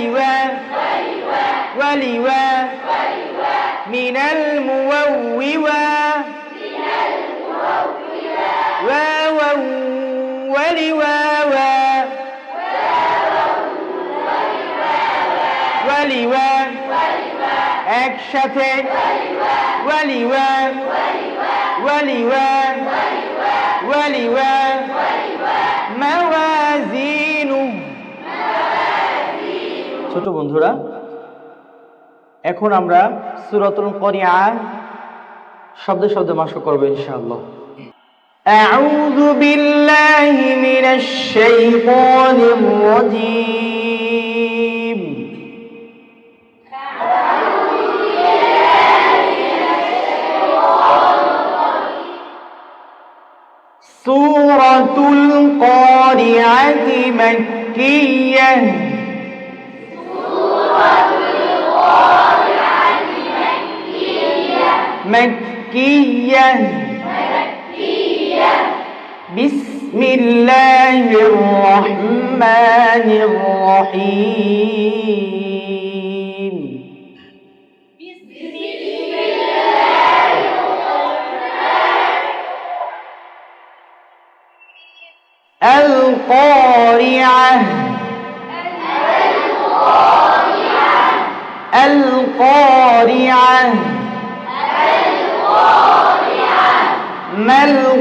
ولوا ولوا من الموووا واوا ولواوا ولوا একসাথে ولوا ولوا ولوا ছোট বন্ধুরা এখন আমরা সূরাতুল করিয়া শব্দ শব্দ মাস্ক করবো ইনশাআল্লাহ أعوذ بالله من الشيطان الرجيم سورة القارعة مكية مكية. مكية. بسم الله الرحمن الرحيم. بسم الله الرحمن القارعة القارعة. القارعة.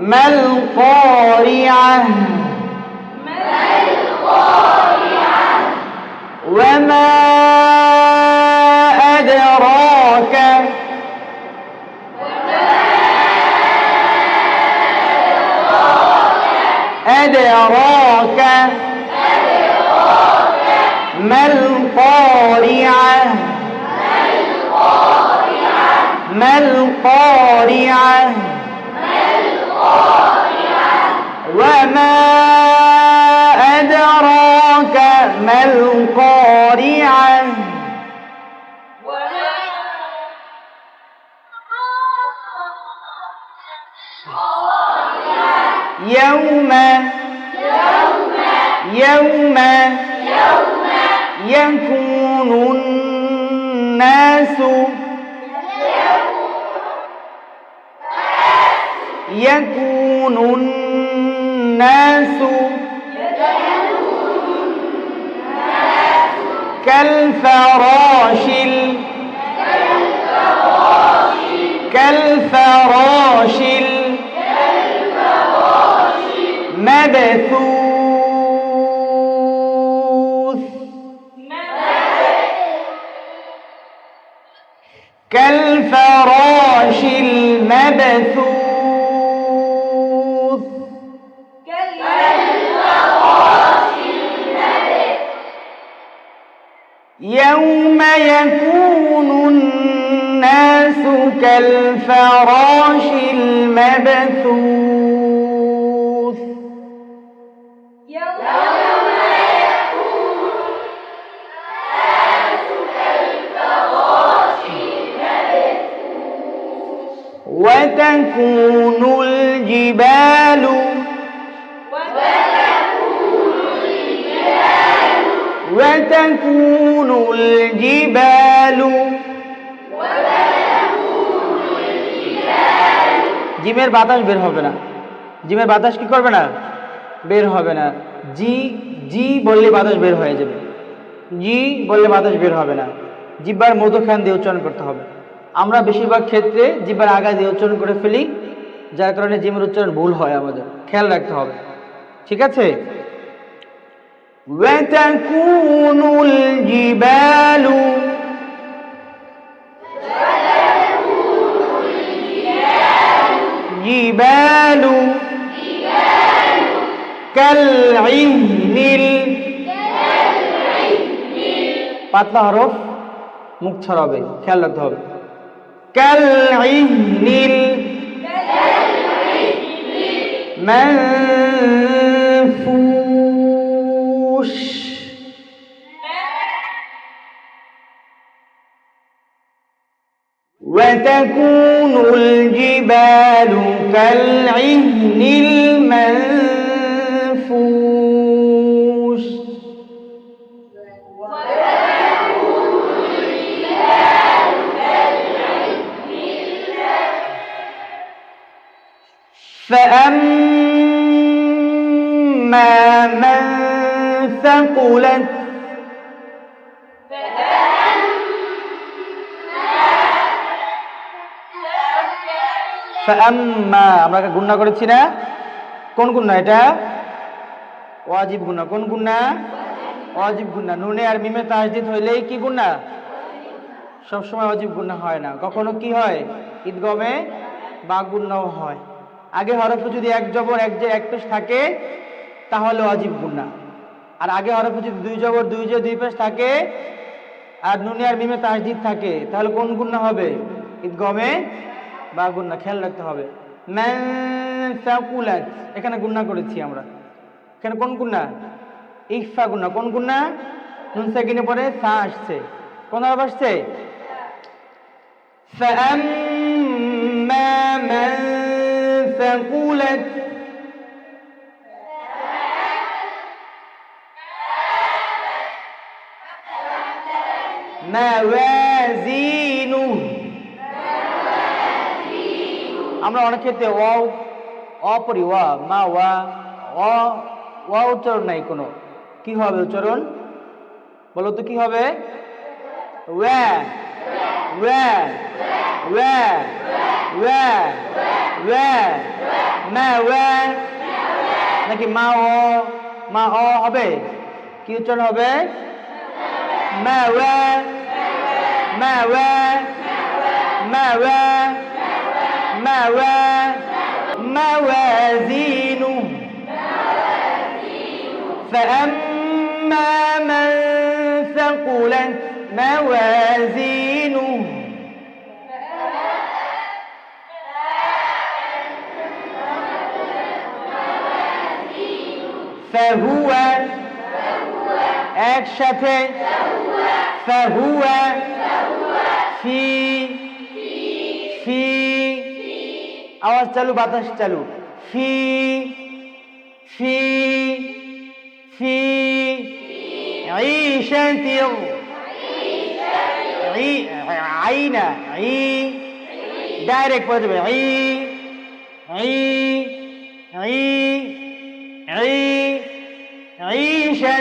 ما القارعة؟ ما القارعة وما أدراك؟ وما أدراك. أدراك ما القارعة ما القارعة؟ ما القارعة. وما أدراك ما القارعة؟ يوم يوم يكون الناس يكون الناس كالفراش ال- كالفراش ال- مبثوث يوم يكون الناس كالفراش المبثوث. وتكون الجبال وتكون الجبال জিমের বাতাস বের হবে না জিমের বাতাস কি করবে না বের হবে না জি জি বললে বাতাস বের হয়ে যাবে জি বললে বাতাস বের হবে না জিব্বার মধ্যখান দিয়ে উচ্চারণ করতে হবে আমরা বেশিরভাগ ক্ষেত্রে জিব্বার আগা দিয়ে উচ্চারণ করে ফেলি যার কারণে জিমের উচ্চারণ ভুল হয় আমাদের খেয়াল রাখতে হবে ঠিক আছে وتكون الجبال جبال كالعهن ال- পাতলা হরফ মুখ ছড়াবে খেয়াল রাখতে হবে কাল ইহনিল وتكون الجبال كالعهن المنفوش. فأما من ثقلت আমরা গুণনা করেছি না। কোন গুণনা এটা? অজীব গুণা। কোন গুণনা অজীব গুণা। নুনে আর মিমে তাসদিদ হইলেই কি গুণা? সবসময় অজীব গুণা হয় না। কখনো কি হয়? ঈদগমে বা গুণাও হয়। আগে হরফে যদি এক জবর, এক যে এক পেশ থাকে, তাহলে অজীব গুণা। আর আগে হরফে যদি দুই জবর, দুই যে দুই পেশ থাকে, আর নুনে আর মিমে তাসদিদ থাকে, তাহলে কোন গুণা হবে? ঈদগমে বা গুণা খেয়াল রাখতে হবে ম্যান সাকুলাত এখানে গুণা করেছি আমরা এখানে কোন গুণা ইফা গুণা কোন গুণা নুন সাকিনে পরে সা আসছে কোন হরফ আসছে فأما من ثقلت موازينه আমরা অনেক ক্ষেত্রে ওয়াও, অপরি ওয়া, মা ওয়া, অ, ওয়া উচ্চারণ নাই কোনো। কি হবে উচ্চারণ? বলো তো কি হবে? নাকি মা ও, মা অ হবে? কি উচ্চারণ হবে? মা ওয়া মা ওয়া মা ওয়া موازينه فأما من ثقلت موازينه. فهو أكشف. فهو في আওয়াজ চালু বাতাস চালু ফি ফি ফি عيشة عي عينا عي ডাইরেক্ট পড়ে যাবে عي عي عي عي عيشة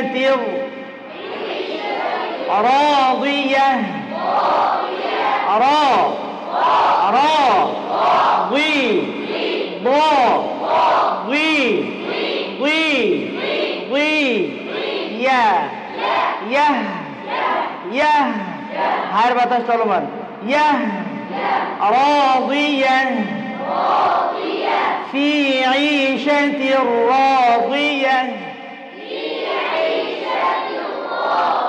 راضية را Ra. Zi. Ba. Zi. Zi. Zi. Ya. Ya. Ya. Hayır bataş solomon. Ya. راضيا في عيشة راضيا في عيشة راضية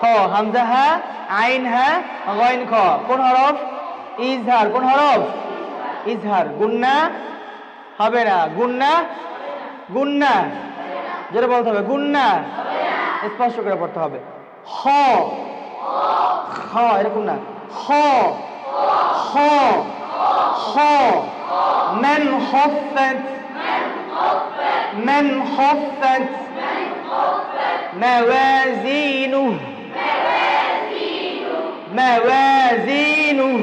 খ হামজা হা আইন হা গইন খ কোন হরফ ইজহার কোন হরফ ইজহার গুন্না হবে না গুন্না গুন্না যেটা বলতে হবে গুন্না স্পষ্ট করে পড়তে হবে খ খ এরকম না খ খ খ من خفت من خفت موازينه মাওয়াজিনুহ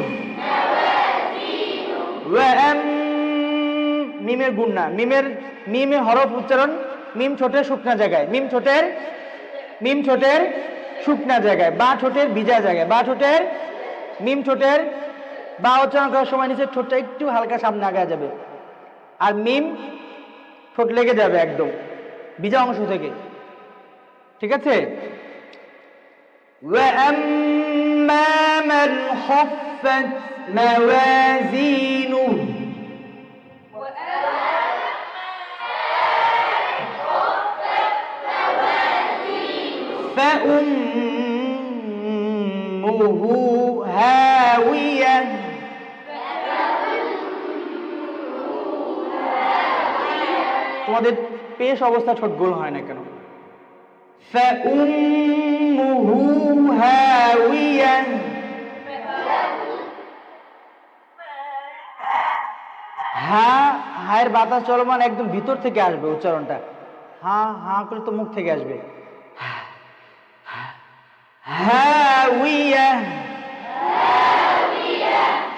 মিমের গুণ না। মিমের, মিমে হরফ উচ্চারণ, মিম ছোটের শুকনা জায়গায়। মিম ছোটের মিম ছোটের শুকনা জায়গায়। বা ঠোঁটের ভিজা জায়গায়। বা ঠোঁটের, মিম ঠোঁটের, বা উচ্চারণ করার সময় নিচে ঠোঁটটা একটু হালকা সামনে আগা যাবে। আর মিম ঠোঁট লেগে যাবে একদম, ভিজা অংশ থেকে। ঠিক আছে? وأما من خفت موازينه فأمه هاوية তোমাদের পেশ অবস্থা ছোট গোল হয় না কেন فأمه هاوية হা হায়ের বাতাস চলমান একদম ভিতর থেকে আসবে উচ্চারণটা হা হা করে তো মুখ থেকে আসবে هاوية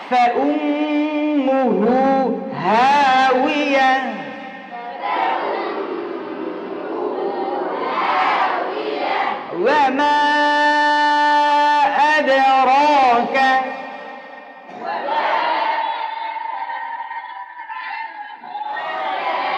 فأمه هاوية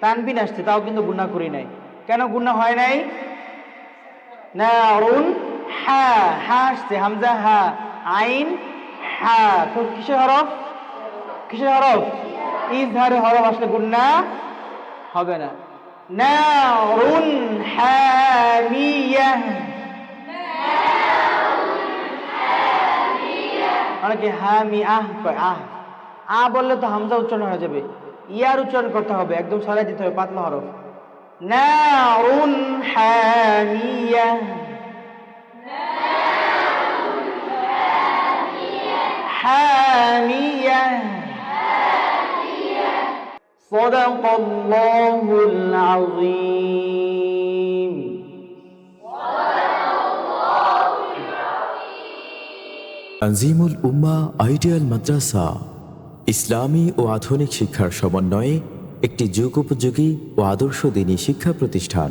তানবিন আসছে, তাও কিন্তু গুণা করি নাই। কেন গুণা হয় নাই? না অরুণ হা হা আসছে, হামজা, হা, আইন, হা তো কিসের হরফ? কিসের হরফ? ইজহারে হরফ আসলে গুণা হবে না। নারুন হামিয়া অনেকে হামি আহ কয়, আহ। আ বললে তো হামজা উচ্চারণ হয়ে যাবে। ইয়ার উচ্চারণ করতে হবে একদম সরাই দিতে হবে পাতলা হরফ নারুন হামিয়া حامية صدق الله العظيم তানজিমুল উম্মা আইডিয়াল মাদ্রাসা ইসলামী ও আধুনিক শিক্ষার সমন্বয়ে একটি যুগোপযোগী ও আদর্শ দিনী শিক্ষা প্রতিষ্ঠান।